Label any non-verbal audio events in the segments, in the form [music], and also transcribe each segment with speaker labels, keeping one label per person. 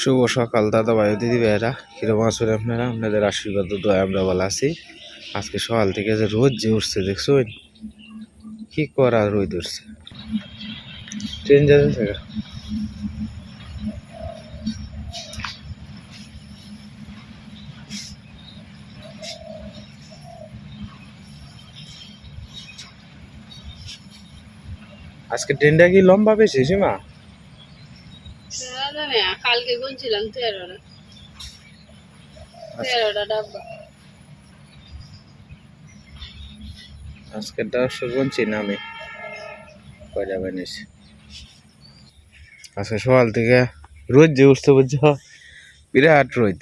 Speaker 1: শুভ সকাল দাদা ভাই দিদি ভাইয়েরা কীরকম আছেন আপনারা? আপনাদের আশীর্বাদ দয়া আমরা ভালো আছি। আজকে সকাল থেকে যে রোদ যে উঠছে দেখছেন? কি করা রোদ উঠছে? ট্রেন যাচ্ছে আজকে ট্রেনটা কি লম্বা বেশি
Speaker 2: না, কালকে গুনছিলাম তেরোটা। তেরোটা ডাব্বা।
Speaker 1: আজকে গুনছি না আমি। কয়টা বানিয়েছি আজকে সকাল থেকে রোদ যে উঠতে বুঝছ? বিরাট রোদ।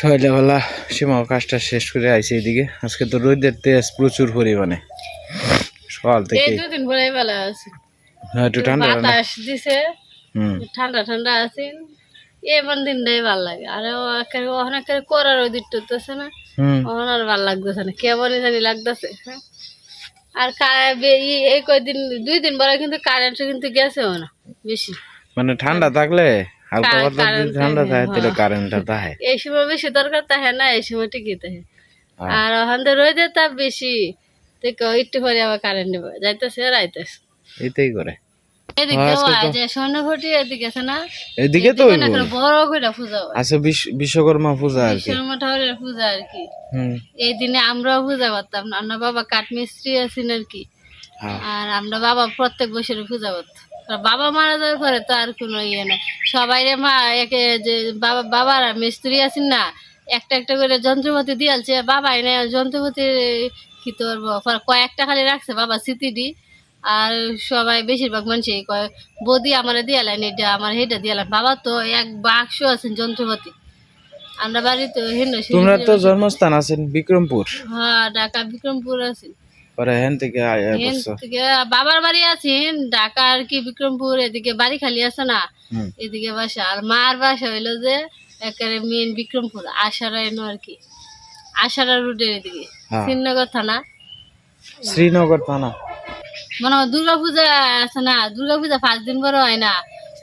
Speaker 1: সকালবেলা সীমাও কাজটা শেষ করে আইছি এদিকে। আজকে তো রোদের তেজ প্রচুর পরিমাণে। সকাল থেকে
Speaker 2: দুদিন পরে বেলা আছে।
Speaker 1: হ্যাঁ, একটু ঠান্ডা ঠান্ডা
Speaker 2: বাতাস দিছে ঠান্ডা ঠান্ডা আছে এমন দিনটাই ভালো লাগে। আর ওখানে করার না। ওখানে আর ভালো লাগতেছে না। কেমনই জানি লাগতেছে। আর এই কয়দিন দুই দিন পরে কিন্তু কারেন্ট কিন্তু গেছেও না বেশি।
Speaker 1: মানে ঠান্ডা থাকলে হালকা পাতলা
Speaker 2: কারেন্ট
Speaker 1: ঠান্ডা থাকে তাহলে
Speaker 2: হ্যাঁ।
Speaker 1: কারেন্টটা থাকে। [laughs]
Speaker 2: এই সময় বেশি দরকার থাকে না এই সময় ঠিকই থাকে।
Speaker 1: হ্যাঁ।
Speaker 2: আর ওখান থেকে রোদের তাপ বেশি দেখো একটু পরে আবার কারেন্ট নেবে যাইতেছে আর আইতেছে
Speaker 1: এটাই করে।
Speaker 2: এদিকে
Speaker 1: তো-
Speaker 2: না? না হয়।
Speaker 1: আছে বিশ্ব- বিশ্বকর্মা পূজা আর কি।
Speaker 2: পূজা আর কি। এই দিনে আমরাও পূজা করতাম। আমরা বাবা কাঠমিস্ত্রি আছেন আর কি।
Speaker 1: হ্যাঁ।
Speaker 2: আর আমরা বাবা প্রত্যেক বছরে পূজা করতাম। বাবা মারা যাওয়ার পরে তো আর কোনো ইয়ে নেই। সবাই রে মা একে যে বাবা বাবারা মিস্ত্রি আছেন না একটা একটা করে যন্ত্রপাতি দিয়ালছে বাবা এনে যন্ত্রপাতি কি করব পরে কয়েকটা খালি রাখছে বাবা স্মৃতি স্মৃতিটি। আর সবাই বেশিরভাগ মানুষই কয় বদি আমার দিয়ালেন এটা আমার হেটা দিয়ালেন। বাবা তো এক বাক্স আছেন যন্ত্রপাতি। আমরা বাড়িতে হেন
Speaker 1: তোমরা তো জন্মস্থান আছেন বিক্রমপুর।
Speaker 2: হ্যাঁ ঢাকা বিক্রমপুর আছি।
Speaker 1: পরে হেন থেকে করছ।
Speaker 2: থেকে বাবার বাড়ি আছেন ঢাকা আর কি বিক্রমপুর এদিকে বাড়ি খালি আছে না এদিকে বাসা। আর মার বাসা হইল যে একেবারে মেন বিক্রমপুর আশারা এনো আর কি। আশারা রুটের এদিকে
Speaker 1: হ্যাঁ।
Speaker 2: শ্রীনগর থানা।
Speaker 1: শ্রীনগর থানা।
Speaker 2: মনে হয় দুর্গা পূজা আছে না দুর্গা পূজা পাঁচ দিন বড় হয় না।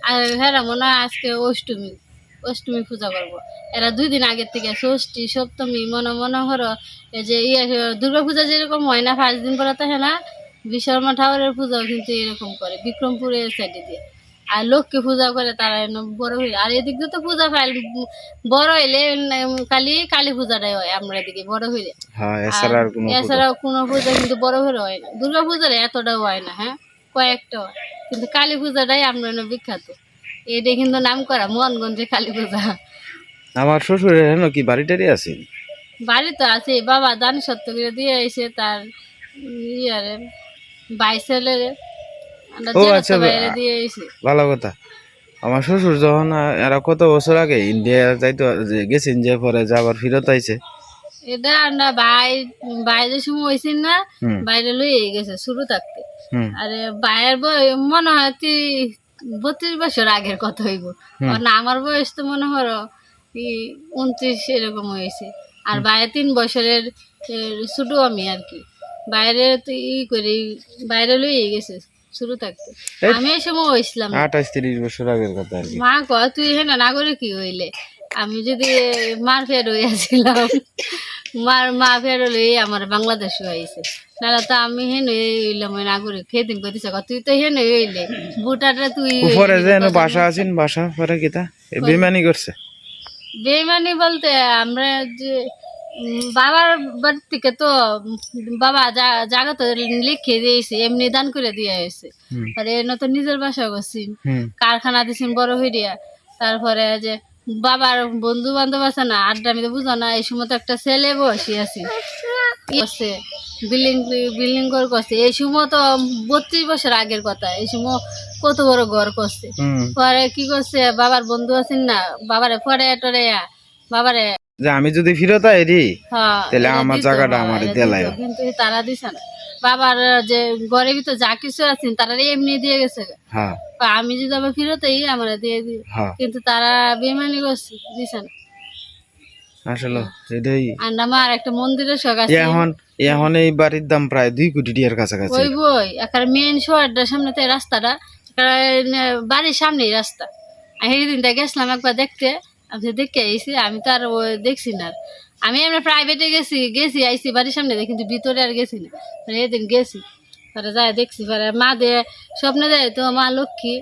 Speaker 2: আর হ্যাঁ মনে হয় আজকে অষ্টমী অষ্টমী পূজা করব। এরা দুই দিন আগের থেকে ষষ্ঠী, সপ্তমী, মনে মনে করো যে ইয়ে দুর্গা পূজা যেরকম হয় না, পাঁচ দিন পরে তো হ্যাঁ না। বিশ্বকর্মা ঠাকুরের পূজাও কিন্তু এরকম করে বিক্রমপুরের সাইডে দিয়ে। আর লক্ষ্মী পূজা করে তারা বড় হইলে। আর এদিক দিয়ে তো পূজা পাই বড় হইলে কালী কালী পূজাটাই হয় আমরা এদিকে বড় হইলে।
Speaker 1: হ্যাঁ
Speaker 2: এছাড়াও কোনো পূজা কিন্তু বড় করে হয় না। দুর্গা পূজার এতটাও হয় না হ্যাঁ? কয়েকটা হয়। কিন্তু কালী পূজাটাই আমরা বিখ্যাত। এটা কিন্তু নাম করা মোহনগঞ্জে কালী পূজা।
Speaker 1: আমার শ্বশুরের হেন কি বাড়ি টাড়ি আছে?
Speaker 2: বাড়ি তো আছে বাবা দান সত্য করে দিয়ে এসে তার ইয়ারে বাইসেলের
Speaker 1: ও, আচ্ছা,
Speaker 2: এসে
Speaker 1: ভালো কথা। আমার শ্বশুর যখন এরা কত বছর আগে ইন্ডিয়া যাইতো গেছেন যে পরে যাবার ফিরত আইছে।
Speaker 2: এটা আমরা বাই বাইরে সময় হয়েছি না বাইরে লইয়ে গেছে শুরু থাকতে। আরে বাইরের মনে হয় বত্রিশ বছর আগের কথা হইব। না আমার বয়স তো মনে হলো উনত্রিশ এরকম হয়েছে আর বাইরে তিন বছরের ছোট আমি আর কি। বাইরে তো ই করি বাইরে লইয়ে গেছে। শুরু থাকতে। আমি এই সময়
Speaker 1: আঠাশ তিরিশ বছর আগের কথা
Speaker 2: মা ক তুই কি হইলে? আমি যদি মার ফের হইয়াছিলাম মার মা ফের হলে আমার বাংলাদেশ হয়েছে নাহলে তো আমি হেন হইলাম ওই নাগরিক। সেদিন কইতেছে ক, তুই তো হেন হইলে বুটাটা তুই
Speaker 1: উপরে যে হেন বাসা আছেন বাসা পরে কিতা? বেমানি করছে?
Speaker 2: বেমানি বলতে আমরা যে বাবার বাড়ি থেকে তো বাবা জায়গা তো লিখে দিয়েছে এমনি দান করে দিয়ে
Speaker 1: হুম।
Speaker 2: আর এনে তো নিজের বাসা করছি কারখানা দিছেন বড় হইয়া তারপরে যে বাবার বন্ধু বান্ধব আছে না আড্ডা আমি তো বুঝো না এই সময় তো একটা ছেলে বসে আছি। করছে বিল্ডিং বিল্ডিং ঘর করছে। এই সময় তো বত্রিশ বছর আগের কথা এই সময় কত বড় ঘর করছে। পরে কি করছে বাবার বন্ধু আছেন না বাবারে পরে টরে বাবারে
Speaker 1: যে আমি যদি ফিরত আইরি
Speaker 2: হ্যাঁ,
Speaker 1: তাহলে আমার জায়গাটা আমারে দেলাই।
Speaker 2: কিন্তু তারা দিছে না। বাবার যে ঘরের ভিতর যা কিছু আছেন তারা এমনি দিয়ে গেছে।
Speaker 1: হ্যাঁ।
Speaker 2: আমি যদি আবার ফিরত এই আমরা দিয়ে দিই।
Speaker 1: হ্যাঁ।
Speaker 2: কিন্তু তারা বেমানি করছে দিছে না।
Speaker 1: আসলে এটাই।
Speaker 2: আর আমার একটা মন্দিরের শখ আছে।
Speaker 1: এখন এখন এই বাড়ির দাম প্রায় দুই কোটি টিয়ার কাছাকাছি।
Speaker 2: ওই বই একটা মেন শহরটার সামনে তো রাস্তাটা একটা বাড়ির সামনেই রাস্তা। সেদিনটা গেছিলাম একবার দেখতে আমি দেখে আমি তো আর দেখছি না। আমি আমরা প্রাইভেটে গেছি গেছি, আইসি বাড়ির সামনে কিন্তু ভিতরে আর গেছি না। পরে এদিন গেছি পরে যাই দেখছি পরে মা দে স্বপ্নে দেয়, তো মা লক্ষ্মী,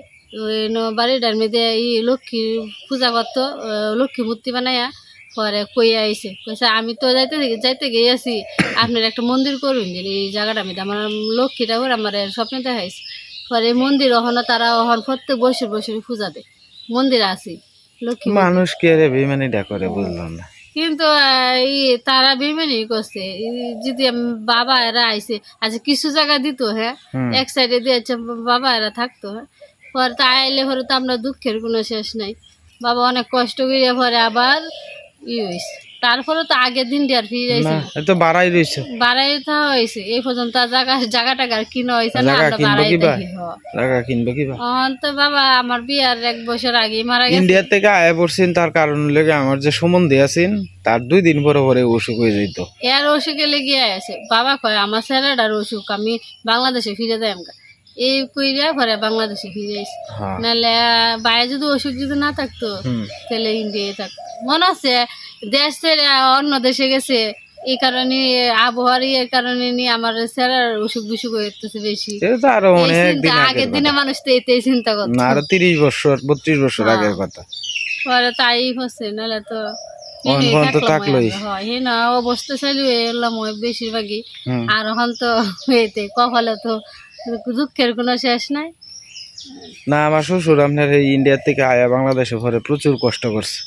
Speaker 2: ওই বাড়িটার মেয়েদে ই লক্ষ্মী পূজা করতো লক্ষ্মী মূর্তি বানাইয়া পরে কইয়া আইসে। কইছে, আমি তো যাইতে যাইতে গিয়েছি আপনার একটা মন্দির করুন। যে এই জায়গাটা আমি, আমার লক্ষ্মী ঠাকুর আমার স্বপ্নে দেখাইছে। পরে মন্দির ওখানে তারা ওখানে প্রত্যেক বছর বছর পূজা দেয়। মন্দির মন্দির।
Speaker 1: মানুষ কে রে বেমানিটা করে বুঝলাম না।
Speaker 2: কিন্তু এই তারা বেমানি করছে। যদি বাবা এরা আইছে আচ্ছা কিছু জায়গা দিত হ্যাঁ? এক সাইডে দিয়েছে বাবা এরা থাকতো হ্যাঁ? পরে তা আইলে পরে তো আমরা দুঃখের কোনো শেষ নাই। বাবা অনেক কষ্ট করে পরে আবার ই হয়েছে তারপরে তো আগের দিন দিয়ে আর ফিরে
Speaker 1: তো বাড়াই রয়েছে
Speaker 2: বাড়াই তো হয়েছে। এই পর্যন্ত জায়গা জায়গা টাকা কিনা হয়েছে না
Speaker 1: জায়গা
Speaker 2: আমরা বাড়াই? দেখি।
Speaker 1: টাকা কিনবে
Speaker 2: অন তো বাবা আমার বিয়ার এক বছর আগে মারা গেছে।
Speaker 1: ইন্ডিয়া থেকে আয় পড়ছেন তার কারণ লেগে আমার যে সম্বন্ধে আছেন তার দুই দিন পরে পরে অসুখ হয়ে যেত
Speaker 2: এর অসুখে লেগে আছে। বাবা কয় আমার ছেলেটার অসুখ আমি বাংলাদেশে ফিরে যাই আমকা এই কইরা পরে বাংলাদেশে ফিরে আইসি
Speaker 1: হ্যাঁ।
Speaker 2: নাহলে বাইরে যদি অসুখ যদি না থাকতো তাহলে ইন্ডিয়ায় থাকতো মনে আছে দেশ ছেড়ে অন্য দেশে গেছে এই কারণে আবহাওয়ার ইয়ের কারণে নিয়ে আমার ছেলের অসুখ বিসুখ হইতেছে বেশি।
Speaker 1: এটা
Speaker 2: আরও
Speaker 1: অনেক
Speaker 2: চিন্তা
Speaker 1: দিন
Speaker 2: আগের দিনে মানুষ তো এতেই চিন্তা করতো।
Speaker 1: না আরও তিরিশ বছর বত্রিশ বছর
Speaker 2: হ্যাঁ।
Speaker 1: আগের কথা।
Speaker 2: পরে তাই হচ্ছে নাহলে তো হয় অবস্থা চাইলে এলাম বেশিরভাগই। আর এখন তো কপালে তো দুঃখের কোনো শেষ নাই?
Speaker 1: না আমার শ্বশুর আপনার এই ইন্ডিয়া থেকে আয়া বাংলাদেশে পরে প্রচুর কষ্ট করছে।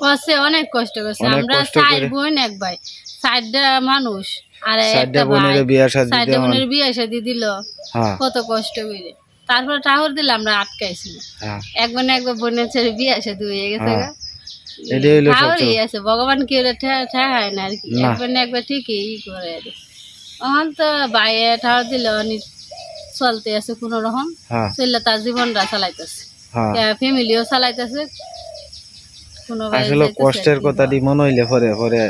Speaker 2: কষ্টে অনেক কষ্ট করছে। আমরা চার বোন এক ভাই। চারটা মানুষ। আর একটা ভাই। চারটা বোনের বিয়ে শাদি দিল।
Speaker 1: হ্যাঁ।
Speaker 2: কত কষ্ট করে। তারপর ঠাকুর দিলে আমরা আটকাইছি। একবার না একবার বোনের ছেড়ে বিয়ে শাদি হয়ে গেছে
Speaker 1: হ্যাঁ।
Speaker 2: গা। আছে। ভগবান কি ওরা ঠেকায় না আর কি? একবার না একবার ঠিকই ই করে। এখন তো বাইরে ঠাকুর দিলে অনেক চলতে আছে কোনো রকম চললে তার জীবনটা চালাইতেছে ফ্যামিলিও চালাইতেছে
Speaker 1: আসলে কষ্টের। কথাটি মনে হইলে পরে পরে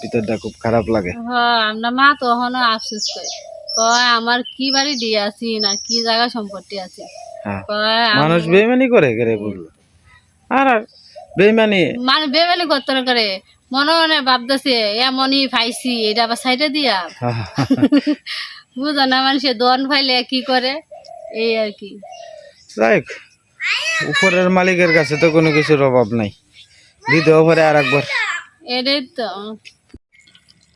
Speaker 1: ভিতরটা খুব খারাপ লাগে।
Speaker 2: হ্যাঁ আমরা মা তো এখনও আফসোস করে কয় আমার কি বাড়ি দিয়ে আছি না কি জায়গা সম্পত্তি আছে?
Speaker 1: মানুষ বেমানি করে করে বলল আর বেমানি
Speaker 2: মানে বেবেলি করতে করে মনে মনে ভাবতেছে এমনই পাইছি এটা আবার সাইডে দিয়া। [laughs] বুঝো না মানুষের দন ফাইলে কি করে? এই আর কি।
Speaker 1: যাই উপরের মালিকের কাছে তো কোনো কিছুর অভাব নাই। দিতেও পারে আর একবার।
Speaker 2: এটাই তো।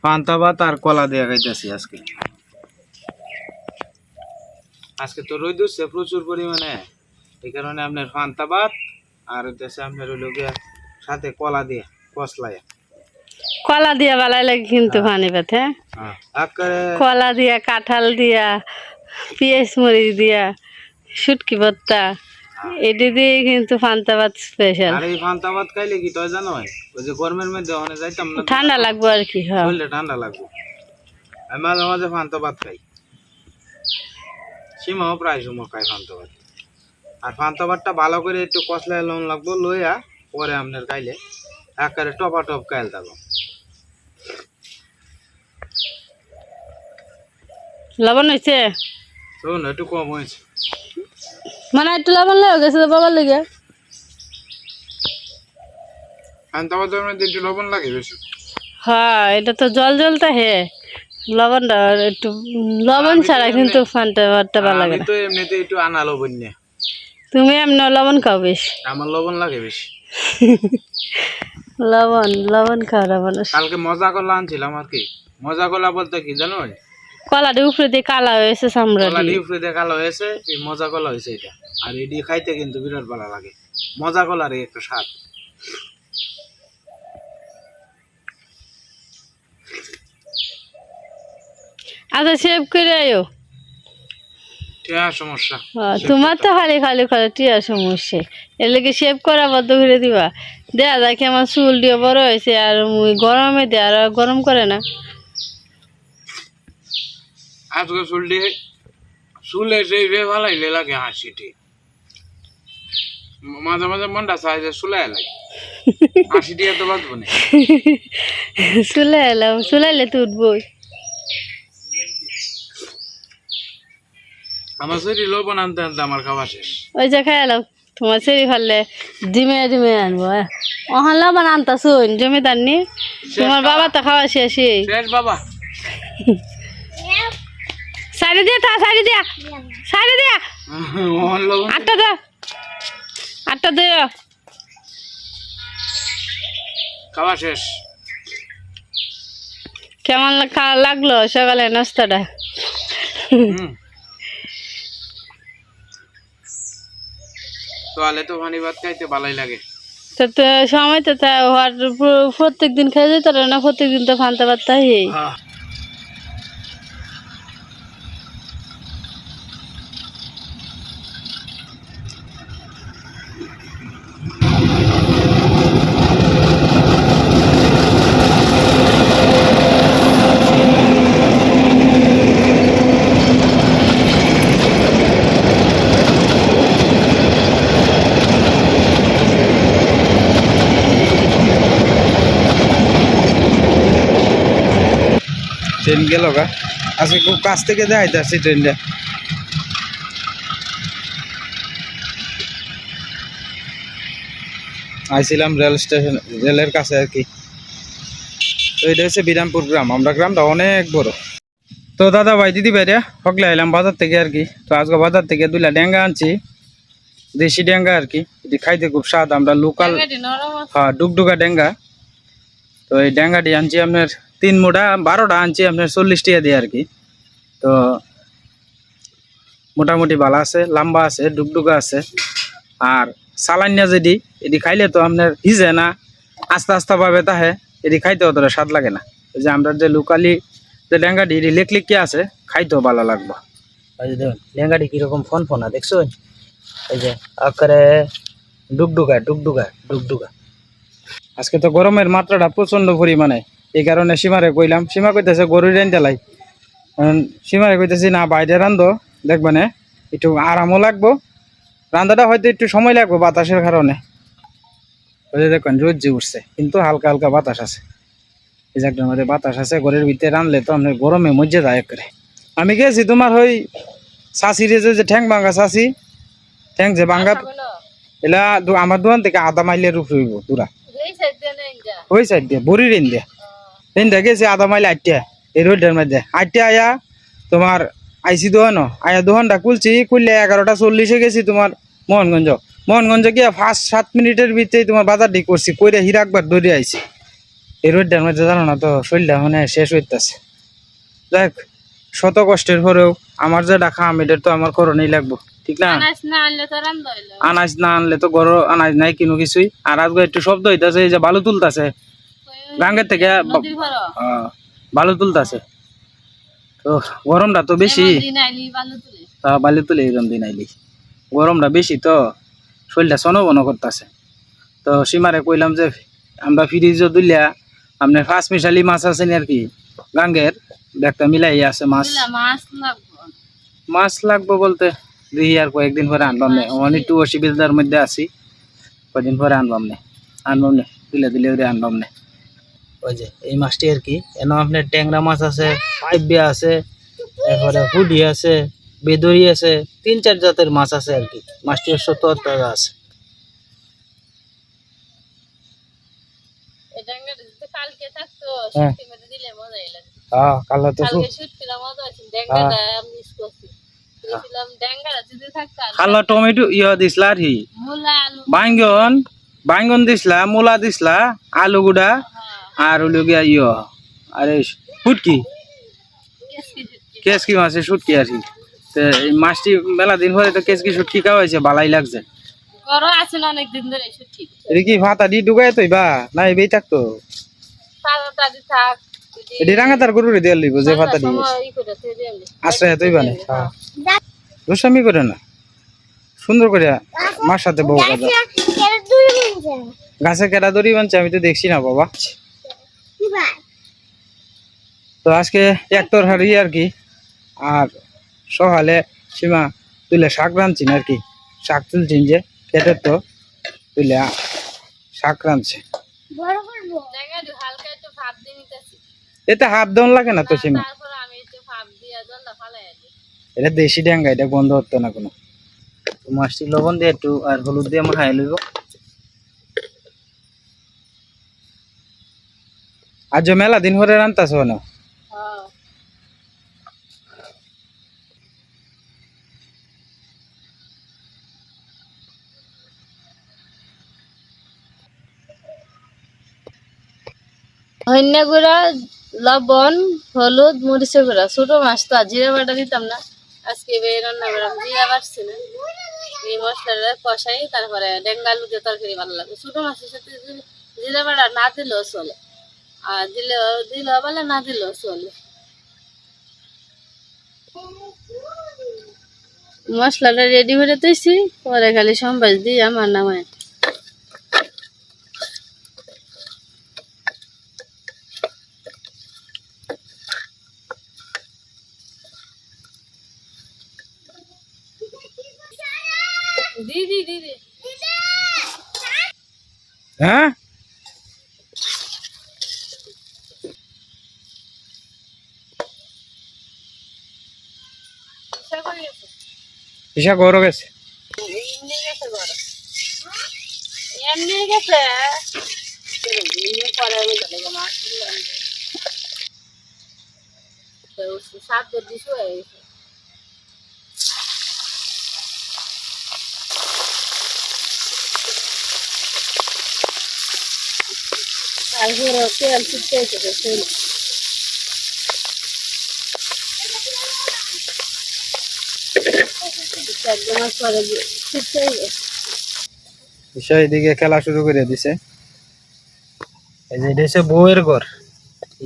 Speaker 1: পান্তা ভাত আর কলা দিয়ে খাইতেছি আজকে। আজকে তো রোদ উঠছে প্রচুর পরিমাণে। এই কারণে আপনার পান্তা ভাত আর হইতেছে আপনার হইল গিয়া সাথে কলা দিয়ে কসলায়।
Speaker 2: কলা দিয়া ভালাই লাগে কিন্তু পানি পাতে
Speaker 1: হ্যাঁ? একেবারে
Speaker 2: কলা দিয়া কাঁঠাল দিয়া পেঁয়াজ মরিচ দিয়া শুটকি ভর্তা এটি দিয়ে কিন্তু ভাত স্পেশাল
Speaker 1: আর এই পান্তা খাইলে কি তুই জানো? ওই যে গরমের মধ্যে ওখানে যাইতাম না
Speaker 2: ঠান্ডা লাগবে আর কি হ্যাঁ।
Speaker 1: শরীরে ঠান্ডা লাগবে। আমি মাঝে মাঝে ভাত খাই। সীমাও প্রায় সময় খাই ভাত আর পান্তা ভাতটা ভালো করে একটু কষলায় লন লাগবো লইয়া পরে আপনার খাইলে একেবারে টপা টপ খাইল থাকো
Speaker 2: লবণ হয়েছে
Speaker 1: শুন একটু কম হয়েছে
Speaker 2: মানে একটু লবণ লেগে গেছে তো বাবার লেগে
Speaker 1: ভাতের মধ্যে একটু লবণ লাগে বেশি
Speaker 2: হ্যাঁ এটা তো জল জলটা হে লবণটা একটু লবণ ছাড়া কিন্তু ফান্টা ভাতটা ভালো লাগে
Speaker 1: তো এমনিতে একটু আনা লবণ নিয়ে
Speaker 2: তুমি এমনি লবণ খাও বেশি
Speaker 1: আমার লবণ লাগে বেশি
Speaker 2: লবণ লবণ খাওয়া মানুষ
Speaker 1: কালকে মজা কলা আনছিলাম আর কি। মজা কলা বলতে কি জানো?
Speaker 2: কলাটা উপরে দিয়ে কালা হয়েছে চামড়া
Speaker 1: কলা
Speaker 2: দিয়ে
Speaker 1: ডিপ ফ্রিতে কালো হয়েছে এই মজা কলা হয়েছে এটা। আর এটি খাইতে কিন্তু বিরাট ভালো লাগে। মজা কলার একটা স্বাদ।
Speaker 2: আচ্ছা সেভ করে আয়ো।
Speaker 1: টিয়া সমস্যা।
Speaker 2: তোমার তো খালি খালি খালি টিয়া সমস্যা। এর লেগে সেভ করা বদ্ধ করে দিবা। দেয়া যায় আমার চুল দিয়ে বড় হয়েছে আর গরমে দেয় আর গরম করে না।
Speaker 1: আজকে চুলটি চুলে যে ভালাইলে লাগে হাসিটি। মাঝে মাঝে মনটা চাই যে চুলাই লাগে। হাসিটি এত বাঁচবো না।
Speaker 2: চুলাই এলাম চুলাইলে তো উঠবই।
Speaker 1: আমার শরীর লবণ আনতে আনতে আমার খাওয়া শেষ।
Speaker 2: ওই যে খাই এলাম তোমার শরীর ফেললে ডিমে ডিমে আনব হ্যাঁ। ওখান লবণ আনতা শুন জমিদার নি। তোমার বাবা। তো খাওয়া শেষ
Speaker 1: শেষ বাবা। [laughs]
Speaker 2: সাইডে তা সাইডে সাইডে আটটা দে। আটটা দে।
Speaker 1: খাওয়া শেষ।
Speaker 2: কেমন লাগল সকালে নাস্তাটা?
Speaker 1: তো পানি ভাত খাইতে ভালোই লাগে।
Speaker 2: তো তো সময় তো তা প্রত্যেক দিন খেয়ে যেত না প্রত্যেক দিন তো ফানতে পারতাই
Speaker 1: ট্রেন গেল গা। আজকে খুব কাছ থেকে দেখাইতে আসছি ট্রেনটা। আইছিলাম রেল স্টেশন রেলের কাছে আর কি। তো এটা হচ্ছে বিরামপুর গ্রাম। আমরা গ্রামটা অনেক বড়। তো দাদা ভাই দিদি ভাইরা হকলে আইলাম বাজার থেকে আর কি। তো আজকে বাজার থেকে দুইলা ডেঙ্গা আনছি দেশি ডেঙ্গা আর কি। এটি খাইতে খুব স্বাদ। আমরা লোকাল হ্যাঁ ডুগডুগা ডেঙ্গা। তো এই ডেঙ্গাটি আনছি আপনার তিন মোটা বারোটা আনছি আপনার চল্লিশ টাকা দিয়ে আর কি তো মোটামুটি ভালো আছে লম্বা আছে ডুগডুগা আছে। আর সালানিয়া যেটি এটি খাইলে তো আপনার ভিজে না আস্তে আস্তে ভাবে তাহে এটি খাইতে অতটা স্বাদ লাগে না। ওই যে আমরা যে লোকালি যে ডেঙ্গাটি এটি লেকলিকে আছে খাইতেও ভালো লাগবে।
Speaker 3: এই যে দেখুন লেঙ্গাটি কীরকম ফোন ফোনা দেখছ এই যে আকারে ডুগডুগা ডুকডুকা ডুগডুগা।
Speaker 1: আজকে তো গরমের মাত্রাটা প্রচণ্ড পরিমাণে। এই কারণে সীমারে কইলাম। সীমা কইতেছে গরুর রেন লাই সীমারে কইতেছি না বাইরে রান্ধো দেখবে না একটু আরামও লাগবো। রান্নাটা হয়তো একটু সময় লাগবে বাতাসের কারণে। ওই দেখুন রোদ উঠছে কিন্তু হালকা হালকা বাতাস আছে। এই জায়গাটার মধ্যে বাতাস আছে ঘরের ভিতরে রানলে তো আপনার গরমে মজ্জে যায় করে আমি গেছি তোমার ওই শাসি রে যে ঠ্যাং ভাঙ্গা শাসি ঠ্যাং যে ভাঙ্গা এলা দু- আমার দোকান থেকে আধা মাইলের উপরে হইব দূরা। ওই সাইড দিয়ে বড়ি রেন দিয়ে। রেন দিয়ে গেছে আধা মাইল আটটা এই রোডের মধ্যে। আটটা আয়া তোমার আইসি দোকান আয়া দোকানটা খুলছি খুললে এগারোটা চল্লিশে গেছি তোমার মোহনগঞ্জ। মোহনগঞ্জ গিয়ে ফার্স্ট সাত মিনিটের ভিতরে তোমার বাজার ঠিক করছি কইরে হিরাকবার দৌড়ে আইছি। এই রোডটার মধ্যে জানো না তো শরীরটা মানে শেষ হইতেছে। দেখ শত কষ্টের পরেও আমার যেটা খাম এটার তো আমার করণেই লাগবো। ঠিক না?
Speaker 2: আনাজ না আনলে তো রান্ধা
Speaker 1: আনাজ না আনলে তো গরো আনাজ নাই কিনো কিছুই। আর আজকে একটু শব্দ হইতাছে এই যে বালু তুলতাছে। গাঙ্গের থেকে বালু তুলতাছে তো গরমটা তো বেশি।
Speaker 2: বালু তুলে।
Speaker 1: এরকম দিন আইলি। গরমটা বেশি তো শরীরটা সন বন করতেছে। তো সীমারে কইলাম যে আমরা ফ্রিজ দুলিয়া আপনার ফাঁস মিশালি মাছ আছে আর কি গাঙ্গের। একটা মিলাই আছে মাছ।
Speaker 2: মাছ লাগবো।
Speaker 1: বলতে দেখি আর কয়েকদিন পরে আনবাম নে অনেক একটু অসুবিধার মধ্যে আছি। কয়েকদিন পরে আনবাম নে আনবাম নে দিলে দিলে আনবাম নে
Speaker 3: ওই যে এই মাছটি আর কি। এন আপনার ট্যাংরা মাছ আছে পাইবিয়া আছে তারপরে হুডি আছে বেদরি আছে তিন চার জাতের মাছ আছে আর কি। মাছটি সত্তর টাকা আছে
Speaker 1: হ্যাঁ। হ্যাঁ কালো তো কালো টমেটো ইয়ে দিসলা আর কি।
Speaker 2: মূলা
Speaker 1: দিসলা মূলা আলু গুড়া।
Speaker 2: হ্যাঁ
Speaker 1: আর হলো গিয়া ইয়ে। আরে ফুটকি
Speaker 2: কেসকি
Speaker 1: মাছের শুটকি আর কি। তো এই মাছটি মেলা দিন পরে তো কেসকি শুটকি খাওয়াইছে ভালাই লাগছে।
Speaker 2: গরম আছে না অনেক দিন ধরে শুটকি।
Speaker 1: এটা কি ভাতা দি ডুগাই তুই বা? না এবেই থাকতো
Speaker 2: সাদাটা দি থাক। যদি
Speaker 1: এটি রাঙা তার গরুরে দিয়ে লইব যে ভাতা দিয়ে। আশ্রয় তুই বানে। গোস্বামী করে না। সুন্দর করে মার সাথে বউ কাজা গাছে কেটা দড়ি বানছে আমি তো দেখছি না বাবা। তো আজকে এক তরকারি আর কি আর সকালে সীমা তুলে শাক রাঁধছি আর কি শাক তুলছিন যে খেতে তো তুলে শাক রাঁধছে। এটা হাত দেওয়ান লাগে না তো সীমা? এটা দেশি ড্যাঙ্গা এটা বন্ধ হতো না কোনো। মাছটি লবণ দিয়ে একটু আর হলুদ দিয়ে মাখাই লইব। যে মেলা দিন ভরে রান্তাছ না
Speaker 2: গুঁড়া, লবণ, হলুদ, মরিচের গুঁড়া। ছোট মাছ তো জিরা বাটা দিতাম না। আজকে এই রান্না করলাম জিরা বাড়ছে না। এই মশলাটা কষাই তারপরে ডেঙ্গা আলু দিয়ে তরকারি ভালো লাগে। ছোট মাছের সাথে জিরা বাটা না দিলেও চলে। আর দিলে দিলেও বলে না দিলেও চলে। মশলাটা রেডি করে তুইছি পরে খালি সম্বাস দিই আমার নামায়। দিদি দিদি।
Speaker 1: হ্যাঁ
Speaker 2: ইচ্ছা করে গেছে
Speaker 1: ঈশা গৌর গেছে
Speaker 2: এমনি গেছে ঘরে এমনি গেছে এমনি পরে আমি চলে গেলাম আসলাম তো সাত দিশু হয়ে গেছে। তারপরে তেল ছুটতে
Speaker 1: এদিকে খেলা শুরু করে দিছে। এই যে এটা হচ্ছে বউয়ের ঘর।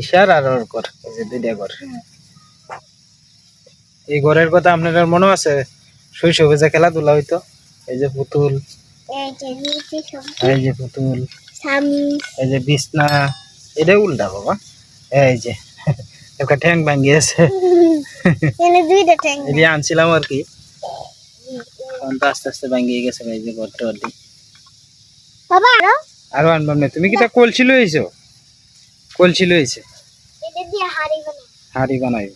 Speaker 1: ঈশার আর ওর ঘর এই যে দুইটা ঘর। এই ঘরের কথা মনে আছে? শৈশবে যে খেলাধুলা হইতো এই যে পুতুল এই যে পুতুল এই যে বিছনা এটা উল্টা বাবা। এই যে একটা ঠ্যাং ভাঙ্গিয়েছে [laughs] আনছিলাম আর কি। এখন তো আস্তে আস্তে ভাঙ্গিয়ে গেছে এই যে ঘরটা আর কি
Speaker 2: বাবা
Speaker 1: আরও আনবাম না তুমি কি তা কলছি লইছো কলছি লইছে
Speaker 2: এটা দিয়ে হাড়ি বানা
Speaker 1: হাড়ি বানাইব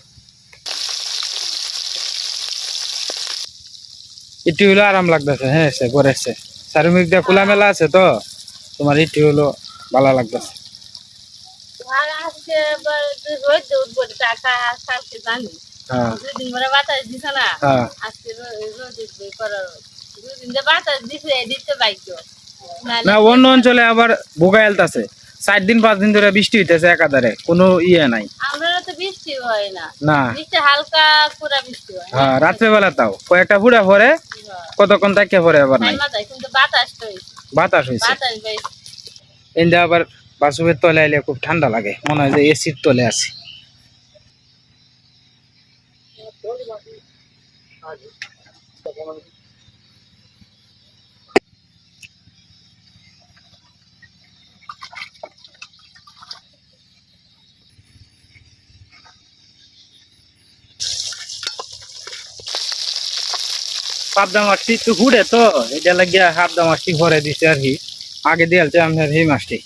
Speaker 1: ইটি হলো আরাম লাগতেছে হ্যাঁ সে গড়েছে চারিমিক দিয়ে খোলা মেলা আছে তো তোমার ইটি হলো ভালো লাগতেছে।
Speaker 2: আর আজকে রোদ উঠবো টাকা কালকে জানি। দুদিন পরে বাতাস দিছে না
Speaker 1: হ্যাঁ।
Speaker 2: আজকে রোদ উঠবে করার দুদিন যে বাতাস দিছে দিতে বাইক
Speaker 1: না অন্য অঞ্চলে আবার চার দিন পাঁচ দিন ধরে বৃষ্টি হইতেছে একাধারে কোনো ইয়ে নাই।
Speaker 2: আমরা তো বৃষ্টি হয় না।
Speaker 1: না।
Speaker 2: বৃষ্টি হালকা পুরা বৃষ্টি হয়।
Speaker 1: হ্যাঁ রাত্রেবেলা তাও। কয়েকটা ফুড়া পরে কতক্ষণ থাকে পরে আবার নাই।
Speaker 2: কিন্তু বাতাস তো হইছে।
Speaker 1: বাতাস
Speaker 2: বাতাস
Speaker 1: আবার বাসুবের তলে আইলে খুব ঠান্ডা লাগে। মনে হয় যে এসির তলে আছি। পাবদা মাছটি একটু ঘুরে তো এটা লাগিয়া হাবদা মাছটি ভরে দিছে আর কি। আগে দিয়েছে আপনার এই মাছটি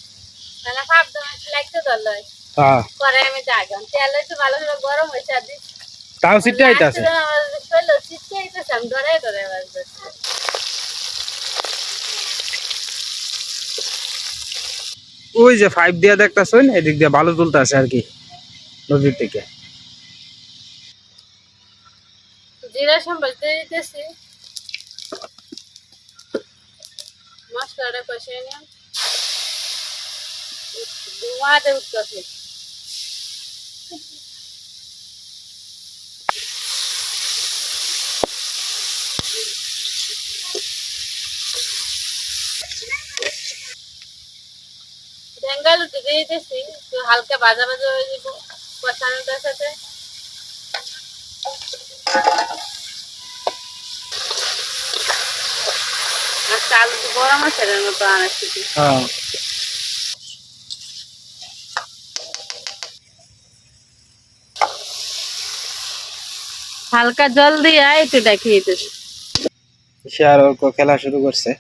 Speaker 1: হ্যাঁ।
Speaker 2: পরে আমি জাগাম। তেল একটু ভালো করে গরম হয়েছে আর দিচ্ছি
Speaker 1: তাও সিটটা আইতাছে ওই যে ফাইভ দিয়ে দেখতেছেন এদিক দিয়ে ভালো তুলতে আছে আর কি নদীর থেকে
Speaker 2: জিরা সম্বল দিয়ে দিতেছি। মশলাটা কষিয়ে নিলাম ধোঁয়াতে উঠতেছে। বেঙ্গাল দিতেছি হালকা ভাজা ভাজা হয়ে যাব কষানোটার সাথে। চাল গরম আছে মতো
Speaker 1: হ্যাঁ।
Speaker 2: হালকা জল দিয়ে একটু দেখিয়ে দিতেছি।
Speaker 1: সে আর ওর খেলা শুরু করছে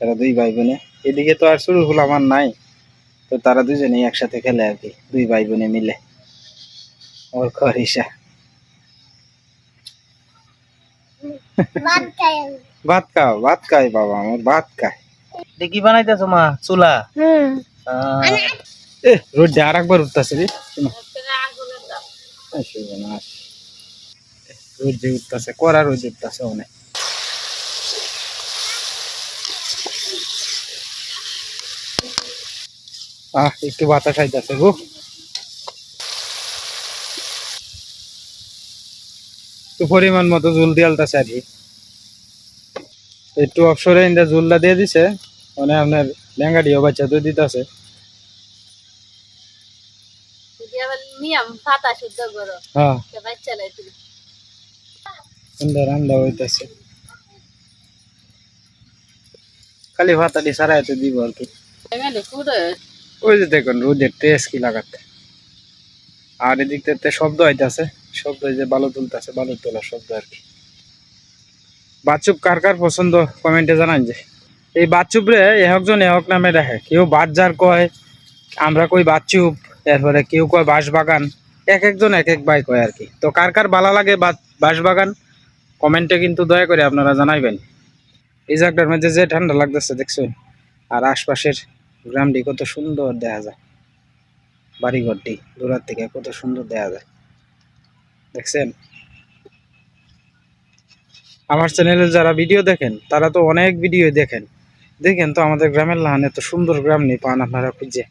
Speaker 1: তারা দুই ভাই বোনে। এদিকে তো আর শুরু হলো আমার নাই। তো তারা দুজনেই একসাথে খেলে আর কি দুই ভাই বোনে মিলে। ওর ঈশা ভাত খাও ভাত খাই বাবা আমার ভাত খায়।
Speaker 3: দেখি বানাইতেছো মা? চুলা? আহ,
Speaker 1: এ রোড আর একবার উঠতেছে রে রোদ যে উঠতেছে কড়া রোদ উঠতেছে অনেক। আহ একটু বাতাস আইতাছে গো। তো পরিমাণ মতো জুল দিয়ালতাছে আর কি। একটু অবসরে ইন্দা জুলটা দিয়ে দিছে মানে আপনার লেঙ্গাটিও বাচ্চা তো দিতেছে। হ্যাঁ। রান্না হইতেছে। খালি ভাতাটি সারাইতে দিব আর কি। ওই যে দেখুন, রোদের টেস্ট কি লাগাতে আর এদিক থেকে শব্দ হইতাছে শব্দ যে বালু তুলতেছে, বালু তোলা শব্দ আর কি। বাচ্চুপ কার কার পছন্দ কমেন্টে জানান যে। এই বাচ্চুপ রে একজন এহক নামে দেখে। কেউ বাজার কয়, আমরা কই বাচ্চুপ, এরপরে কেউ কয় বাঁশবাগান, এক একজন এক এক বাই কয় আর কি। তো কার কার ভালো লাগে বাঁশবাগান কমেন্টে কিন্তু দয়া করে আপনারা জানাইবেন। এই জায়গাটার মধ্যে যে ঠান্ডা লাগতেছে, দেখছেন? আর আশপাশের গ্রামটি কত সুন্দর দেখা যায়। বাড়িঘরটি দূরার থেকে কত সুন্দর দেখা যায়। দেখছেন? আমার চ্যানেলে যারা ভিডিও দেখেন, তারা তো অনেক ভিডিও দেখেন। দেখেন তো আমাদের গ্রামের লাহান এত সুন্দর গ্রাম নেই, পান আপনারা খুঁজে।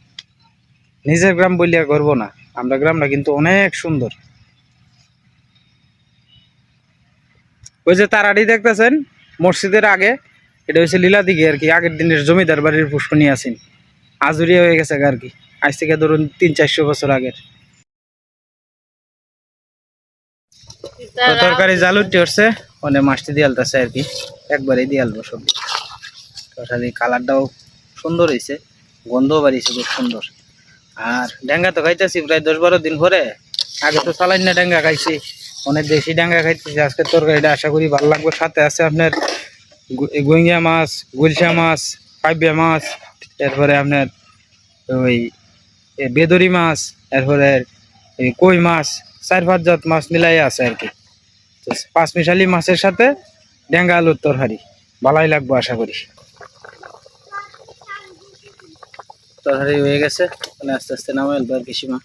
Speaker 1: নিজের গ্রাম বলিয়া গর্ব না, আমরা গ্রামটা কিন্তু অনেক সুন্দর। ওই যে তারাটি দেখতেছেন, মসজিদের আগে, এটা হচ্ছে লীলা দিঘি আর কি, আগের দিনের জমিদার বাড়ির পুষ্করণী আছেন আজুরিয়া হয়ে গেছে আর কি। আজ থেকে ধরুন তিন চারশো বছর আগের। তো তরকারি জাল উঠতে উঠছে মানে মাছটি দিয়ে আলতেছে আর কি। একবারেই দিয়ে আলবো সবজি তরকারি কালারটাও সুন্দর হয়েছে গন্ধও বাড়িয়েছে খুব সুন্দর। আর ডেঙ্গা তো খাইতেছি প্রায় দশ বারো দিন পরে। আগে তো চালাইন না ডেঙ্গা খাইছি অনেক দেশি ডেঙ্গা খাইতেছি। আজকে তরকারিটা আশা করি ভালো লাগবে। সাথে আছে আপনার গুইঙ্গা মাছ গুলশা মাছ পাইবিয়া মাছ, এরপরে আপনার ওই বেদরি মাছ, এরপরে কই মাছ, চার পাঁচ জাত মাছ মিলাই আছে আর কি। পাঁচ মিশালি মাছের সাথে ডেঙ্গা আলুর তরকারি, ভালোই লাগবে আশা করি। তরকারি হয়ে গেছে মানে আস্তে আস্তে আলবো আর বেশি মা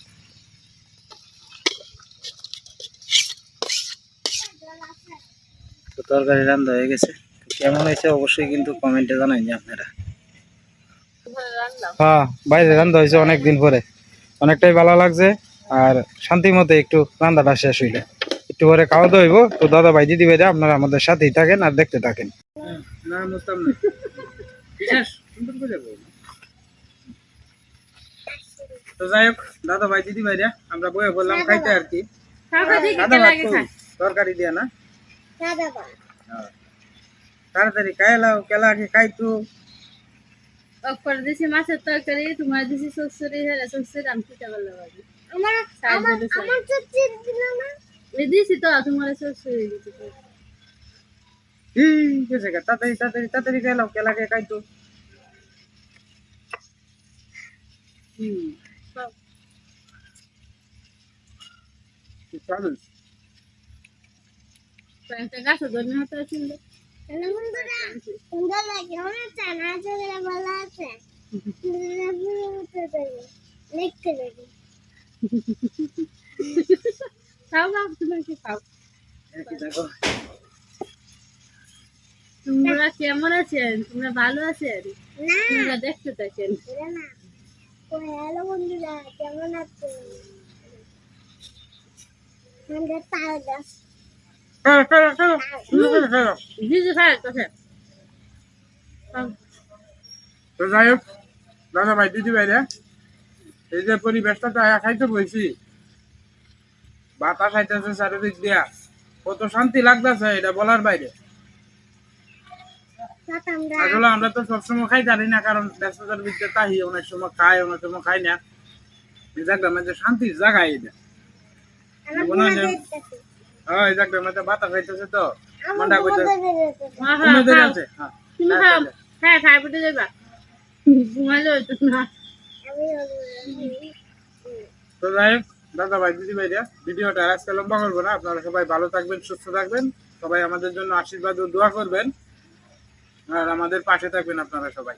Speaker 1: তো তরকারি রান্না হয়ে গেছে, কেমন হয়েছে অবশ্যই কিন্তু কমেন্টে জানাই যে আপনারা। হ্যাঁ বাইরে রান্না হয়েছে অনেক দিন পরে। অনেকটাই ভালো লাগছে আর শান্তি মতো একটু রান্নাটা শেষ হইলে। একটু পরে খাওয়া দাওয়া হইব তো দাদা ভাই দিদি ভাইরা আপনারা আমাদের সাথেই থাকেন আর দেখতে থাকেন। না বুঝতাম না বিশেষ সুন্দর করে বল। তো যাই হোক দাদা ভাই দিদি ভাইরা আমরা বয়ে বললাম খাইতে আর কি দাদা
Speaker 2: কে
Speaker 1: ভাত
Speaker 2: লাগে
Speaker 1: কই?
Speaker 2: খায়
Speaker 1: তরকারি দিয়া না? হ্যাঁ। তাড়াতাড়ি খাইলাও কেলা খাইতো।
Speaker 2: অকর দিছি মাছের তরকারি তোমার দিছি সরসরি হেরা সরসরি আমি পিঠা করলে পারি আমার আমার আমার চচ্চি দিল না। দিছি তো তোমার সরসরি দিছি তো।
Speaker 1: ঠিক আছে তাড়াতাড়ি তাড়াতাড়ি তাড়াতাড়ি খাইলাও কেলা আগে খাইতো
Speaker 2: হুম।
Speaker 1: চল
Speaker 2: একটা গাছ ধরে হতে আছে খাও খাও তুমি খাও? তোমরা কেমন আছেন? তোমরা ভালো আছেন? তোমরা দেখতে থাকেন।
Speaker 4: হ্যালো বন্ধুরা কেমন আছো আমাদের তাল গাছ।
Speaker 1: চলো চলো চলো সুন্দর চলো
Speaker 2: দিদি খায় কথা
Speaker 1: তো যাই হোক দাদা ভাই দিদি ভাইরা এই যে পরিবেশটা তো আয়া খাইতে বইছি। বাতাস আইতেছে চারিদিক দিয়া। কত শান্তি লাগতেছে এটা বলার বাইরে।
Speaker 4: আমরা
Speaker 1: আসলে আমরা তো সবসময় খাই পারি না কারণ ব্যস্ততার ভিতরে তাহি অনেক সময় খাই অনেক সময় খাই না। জায়গাটার মধ্যে শান্তির জায়গা এটা মনে হয় এই জায়গাটার বাতাস আইতেছে তো। মনটা কইতে
Speaker 4: ঘুমাতে
Speaker 2: হ্যাঁ হ্যাঁ
Speaker 1: আছে হ্যাঁ
Speaker 2: হ্যাঁ খাই পেটে যাবা ঘুমাইলে হইতো না।
Speaker 1: তো যাই দাদা ভাই দিদি ভাইরা ভিডিওটা আর আজকে লম্বা করব না। আপনারা সবাই ভালো থাকবেন সুস্থ থাকবেন। সবাই আমাদের জন্য আশীর্বাদ ও দোয়া করবেন। আর আমাদের পাশে থাকবেন আপনারা সবাই।